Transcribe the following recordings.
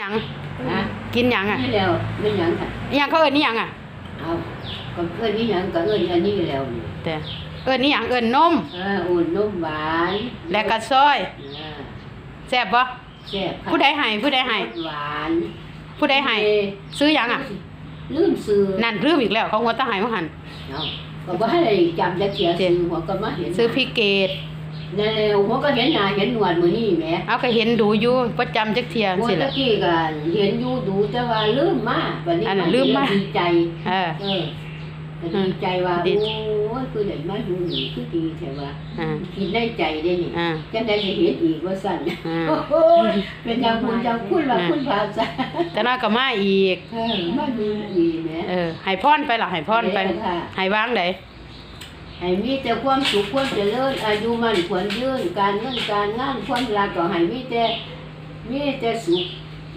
หยังฮะกินหยังอะนี่แล้วไม่หยังค่ะอิหยังเขาเอิ้นนี่หยังอะเอาก็เอิ้นนี่หยังก็เอิ้นอันนี้แล้วนี่แต่เอิ้นนี่หยังเอิ้นนม เอออุ่นนุ่มหวานและก็ซอยอ่าแซ่บบ่แซ่บค่ะผู้ใดให้ผู้ใดให้หวานผู้ใดให้ซื้อหยังอะลืมซื้อนั่นลืมอีกแล้วเขาหัวตาให้มาหันเอาก็บ่ให้ได้จำจะเสียซื้อหัวก็มาเห็นซื้อพี่เกดนั่น แหละหัวก็เห็นหน้าเห็นหนวดมื้อนี้แหมเอาก็เห็นดูอยู่ประจำจักเที่ยหัวสิตะล่ะ กี้ก็เห็นอยู่ดูแต่ว่าลืมมาบัดนี้อันนั้นลืมมา ดีใจ เออ เออก็ดีใจว่าดี โอ้ยคือได้มาอยู่นี่คือดีแท้ว่าอ่าคิดได้ใจได้นี่อ่าจังได้จะเห็นอีกว่าสั่นอ่า โอ้โหเป็นอย่างคุณจังคุณว่าคุณภาษาแต่น้อยก็มาอีก เออมาดูอีแหม่เออให้พรไปล่ะให้พรไปเด้อค่ะให้วางได ให้มีแต่ความสุขความเจริญอายุมันควรยืนการเงินการงานความรักก็ให้มีแต่มีแต่สุข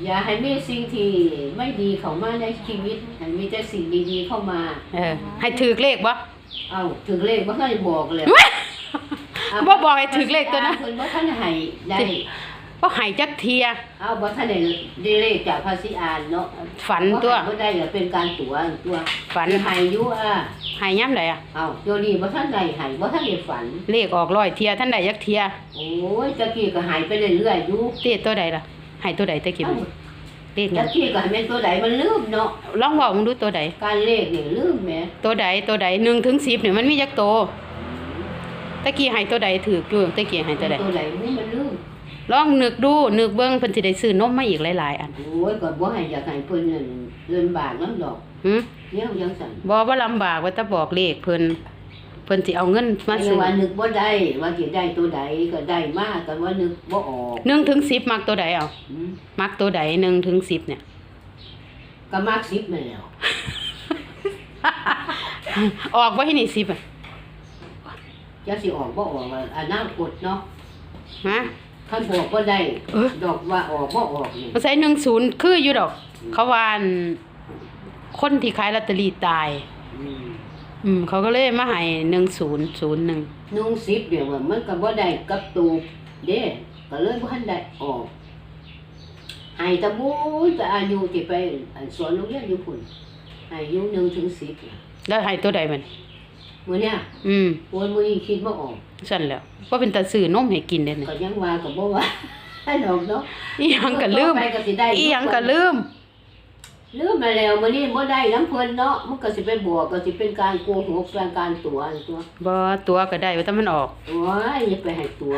อย่าให้มีสิ่งที่ไม่ดีเข้ามาในชีวิตให้มีแต่สิ่งดีๆเข้ามา เออ ให้ถือเลขบ่เอาถึงเลขบ่ทันได้บอกเลยบ่บอกให้ถึงเลขตัวนะ เพิ่นบ่ทันให้ได้ บ่ให้จักเที่ยเอาบ่ทันได้ได้เลขจากภาษีอ่านเนาะฝันตัว บ่ได้ก็เป็นการตั๋วตัวฝันสิให้อยู่อะให้ย่ํใดอะเอาเดี๋ยวนี้บ่ทันได้ให้บ่ทันได้ฝัน เลขออกร้อยเที่ยท่านใดจักเที่ยโอ้ยตะกี้ก็ใหายไปเรื่อยๆอยู่เต้ตัวใดล่ะให้ตัวใดตะกี้มันเลขหตะยังกี้ก็ให้แม่นตัวใดมันลืมเนาะลองเว้ามึงดูตัวใด การเลขนี่ลืมแหมตัวใดตัวใด1ถึง10เนี่ยมันมีจักโตวตะกี้ให้ตัวใดถูกอยู่ตะกี้ให้ตัวใดตัวใดนี่มันลืม ลองนึกดูนึกเบิ่งเพิ่นสิได้ซื้อนมมาอีกหลายๆอันโอ้ยก็บ่ให้อยากให้เพิ่นนั่นเงินบาทนำดอกหึเนี่ยจังซั่นบ่ว่าลำบากว่าจะบอกเลขเพิ่นเพิ่นสิเอาเงินมาแต่ซื้อว่านึกบ่ได้ว่าสิได้ตัวใดก็ได้มาแต่ว่านึกบ่ออก1ถึง10มักตัวใดเอาอืมมักตัวใด1ถึง10เนี่ย ก็มัก10นั่นแหล้วออกบ่ให้นี่10อะจะสิออกบ่ออกว่าอนาคตเนาะ ฮะ คันบอกบ่ได้ เออดอกว่าออกบ่ออกนี่มันใส่10คืออยู่ดอก เขาว่าอันคนที่ขายลอตเตอรี่ตาย อืมอืม เขาก็เลยมาให้1001นุ่งสิบเดี๋ยวว่ามันก็บ่ได้กับตูเด้ก็เลยบ่ทันได้ออกให้ตะบูแต่อายุที่ไปอันสอนโรงเรียนอยู่พุ่นอายุ1ถึง10น่ะแล้วให้ตัวใดมัน มื้อเนี้ยอืมโอนมื้อนี้คิดบ่ออกสั่นแหล้วว่าเป็นตาซื้อนมให้กินเด้นี่ก็ยังว่าก็บ่ว่าให้ดอกเนาะอีหยังก็ลืม ต่อไปก็สิได้อีหยังก็ลืม ลืมมาแล้วมื้อนี้บ่ได้น้ำเพิ่นเนาะมันก็สิไปบวกก็สิเป็นการโกหกเป็นการตัวอันตัวบ่ตัวก็ได้ว่าแต่มันออก โอ้ยอย่าไปให้ตัว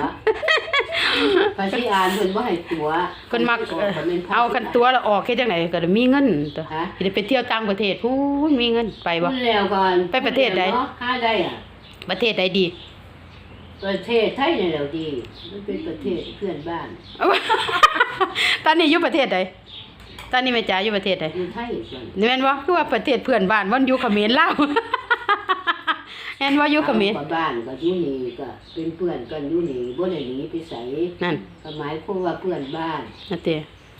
ภาษีอ่านเพิ่นบ่ให้ตัวเพิ่นมักพิ่เอ่อก็เป็นภาษีเอากันตัวแล้วออกเฮ็ดจังไดก็ได้มีเงินตัวฮะสิได้ไปเที่ยวต่างประเทศพู้นมีเงินไปบ่พูดแล้วก่อนไปประเทศใดเนาะหาได้อะประเทศใดดีประเทศไทยนี่แหล้วดีมันเป็นประเทศเพื่อนบ้าน ตอนนี้อยู่ประเทศใดตอนนี้แม่จ๋าอยู่ประเทศใดอยู่ไทยส่วนนี่แม่นบ่คือว่าประเทศเพื่อนบ้านมันอยู่เขมรลาว แม่นว่าอยู่เขมรเอาบ้านก็อยู่นี่ก็เป็นเพื่อนกันอยู่นี่บ่ได้หนีไปไสนั่น ก็หมายความว่าเพื่อนบ้านนั่นติ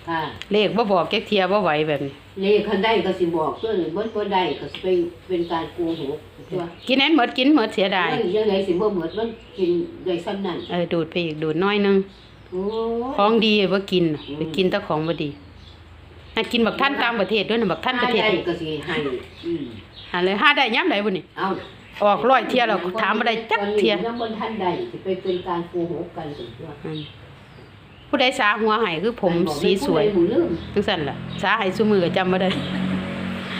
ค่ะเลขบ่บอกแก๊กเทียบ่ไหวแบบนี้เลขคันได้ก็สิบอกตัวนี้บ่บ่ได้ก็สิไปเป็นการโกหกตัวกินแอนหมดกินหมดเสียดายมันยังไงสิบ่หมดมันกินได้ซ้ำนั้นเออดูดไปอีกดูดน้อยหนึงโอ้ของดีบ่กินอืมไปกินแต่ของบ่ดีน่ากินบักท่านต่างประเทศด้วยนะบักท่านประเทศหาได้ก็สิให้อืมหาเลยหาได้ยามใดบ่นี่ เอา ออกร้อยเที่ยแล้วถามบ่ได้จักเที่ยยังบ่ทันได้สิไปเป็นการโกหกกันถึงตัวอืมผู้ใดสาหัวให้คือผมสีสวยผู้ใดผู้ลืมจังซั่นล่ะสาให้ซุมือก็จำบ่ได้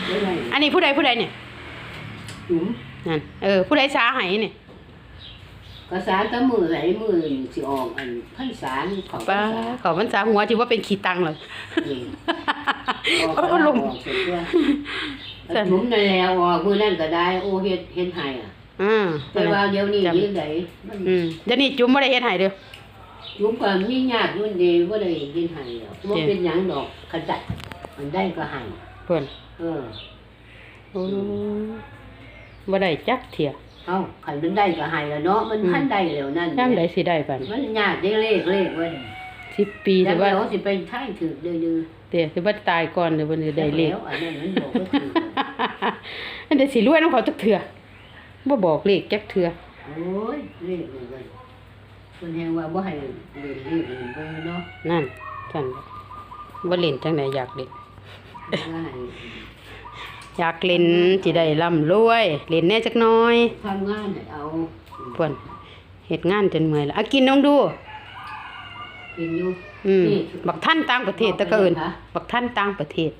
ได้ไงอันนี้ผู้ใดผู้ใดเนี่ยจุ๋มนั่นเออ ผู้ใดสาให้นี่กระสานแตะมือไหลมือสิออกอันพันสารของป้าพันสารเขามันสาหัวที่ว่าเป็นขี้ตังเลยนี่ออกเอาเอาลงออกเสร็จตัวแล้วจุ๋มนั่นแล้วออกมือนั่นก็ได้ โอ้เฮ็ดเฮ็ดให้อะอืมแต่ว่าเดี๋ยวนี้จำยังไดมันอืมเดี๋ยวนี้จุ๋มบ่ได้เฮ็ดให้เด้อ จุ๋มก็มีญาติอยู่นี่บ่ได้เฮ็ดให้หรอกบ่เจ้เป็นหยังดอกขจัด มันได้ก็ให้เพิ่นเออ โอ้บ่ได้จักเที่ยเอ้าคันมันได้ก็ให้แล้วเนาะมันอืมทันได้แล้วนั่นยามใดสิได้ปานมันยากได้เลขเลขเว้ย10ปีแต่สิว่าว่าสิไปท้ายถึกเด้อเด้สิบ่ตายก่อนหรือบ่สิๆได้เลข แล้วอันนั้นมันบอกว่าถึก อันเดี๋ยวสิรวยน้ำเขาจักเถื่อบ่บอกเลขจักเถื่อโอ้ยเลขเลยเว้ยคนแฮงว่าบ่ให้เล่นเลขเลยเว้ยเนาะนั่นสั่นบ่เล่นจังไดอยากเล่นว่าให้อยากเล่นสิได้ร่ำรวยเล่นแหน่จักหน่อยทำงานให้เอาเพิ่นเฮ็ดงานจนเมื่อยแล้วอะกินน้องดูกินอยู่อืมนี่ บักท่านต่างประเทศแตะก็เอิ้นบอกไปเลยค่ะ บักท่านต่างประเทศ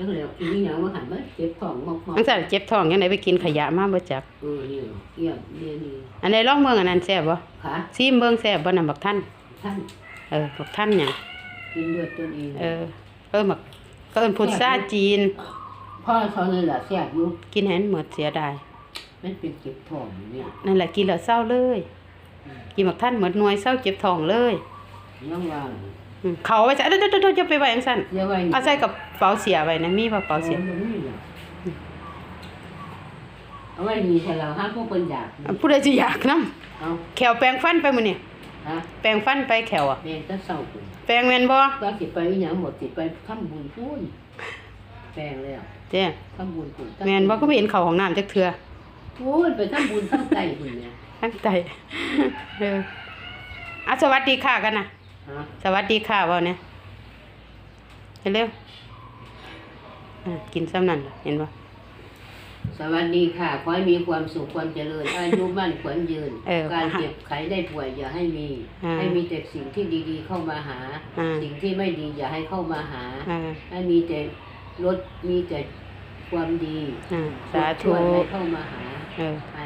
จังแล้วกินนี่หยังว่าหันมาเจ็บท้องงอกจังซั่นเจ็บท้องยังไดไปกินขยะมาบ่จักๆเออนี่เกี่ยมนี่นี่อันใดลองเบิ่งอันนั้นแซ่บบ่ขาซิมเบิ่งแซ่บบ่นำบักท่านท่านเออบักท่านหยังกินด้วยตัวเองเออเออบักก็เอิ้นพุทราจีนพ่อเขานี่แหละแซ่บอยู่กินให้มันหมดเสียดายมันเป็นเจ็บท้องอยู่เนี่ยนั่นแหละกินแล้วเศร้าเลยกินบักท่านหมดหน่วยเศร้าเจ็บท้องเลยยังว่าอืมเขาเอาไว้ใส่เดี๋ยวๆๆๆจะไปไว้จังซั่นเดี๋ยวไว้เอาใส่กับ เป๋าเสียไว้นะมีบ่เป๋าเสียอาไว้นี่น่ะเอาไว้นี่ถ้าเราห้ามพวกเพิ่นอยากผู้ใดสิอยากนํเอาแขวแปรงฟันไปมื้อนี้ฮะแปรงฟันไปแขวอะ แม่ก็เศร้าคุณแปรงแม่นบ่ก็สิไปอีหยังหมดสิไปทำบุญพูนแปลงแล้วเจ้ทำบุญพูนแม่นบ่ก็บ่เห็นเข้าห้องน้ำจักเทื่อพูนไปทำบุญทั้งใจบุญเนี่ยตั้งใจเอออะสวัสดีค่ะกันนะฮะสวัสดีค่ะเว้าเนี่ยเร็วๆ อะกินซ้ำนั่นล่ะเห็นบ่สวัสดีค่ะ ขอให้มีความสุขความเจริญ อายุมั่นขวัญยืน เออ การเจ็บไข้ได้ป่วยอย่าให้มี อ่าให้มีแต่สิ่งที่ดีๆเข้ามาหา อ่า สิ่งที่ไม่ดีอย่าให้เข้ามาหา อ่าให้มีแต่ลดมีแต่ความดีอ่าสาธุช่วยให้เข้ามาหาเออ ให้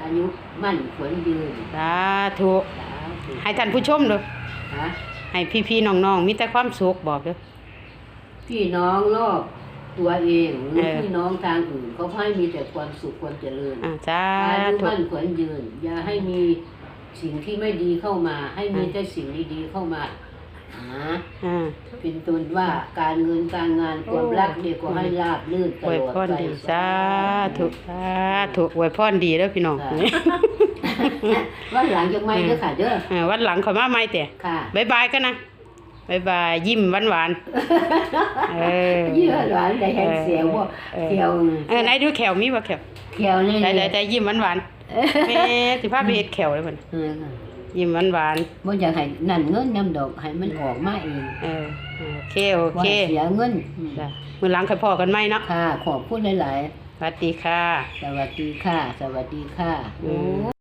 อายุมั่นขวัญยืนสาธุสาธุให้ท่านผู้ชมเด้อฮะให้พี่ๆน้องๆมีแต่ความสุขบอกเด้อ พี่น้องรอบตัวเองหรือเออพี่น้องทางอื่นเขาให้มีแต่ความสุขความเจริญอ่าสาอายุธุมั่นขวัญยืน อย่าให้มีสิ่งที่ไม่ดีเข้ามา ให้มีอ่าแต่สิ่งดีๆเข้ามาหาอ่าเป็นต้นว่าการเงินการงานความรักเด็กก็ให้ราบลื่นตอวยลอดพรไปดีสาธุสาธุอวยพรดีเด้อพี่น้องค่ะวันหลังจะไม่เด้อค่ะเด้อเออวันหลังเขอยมาใหม่แต่ค่ะบายบายกันนะ บายบายยิ้มหวานหวานๆเออเยื่อหวานได้แห้งเสียวบ่เออเขียวเออไหนดูแขวมีบ่แขวเขียวนี่ได้ได้ได้ยิ้มหวานหวานๆแม่สิพาไปเฮ็ดแขวเลยมันเออยิ้มหวานหวานบ่อยากให้นั่นเงินน้ำดอกให้มันออกมาเองๆเออโอเคโอบ่เคให้เสียเงินจ้ะมื้อหลังค่อยพอกันใหม่เนาะค่ะขอบคุณหลายสวัสดีค่ะๆสวัสดีค่ะ สวัสดีค่ะอืมโอ้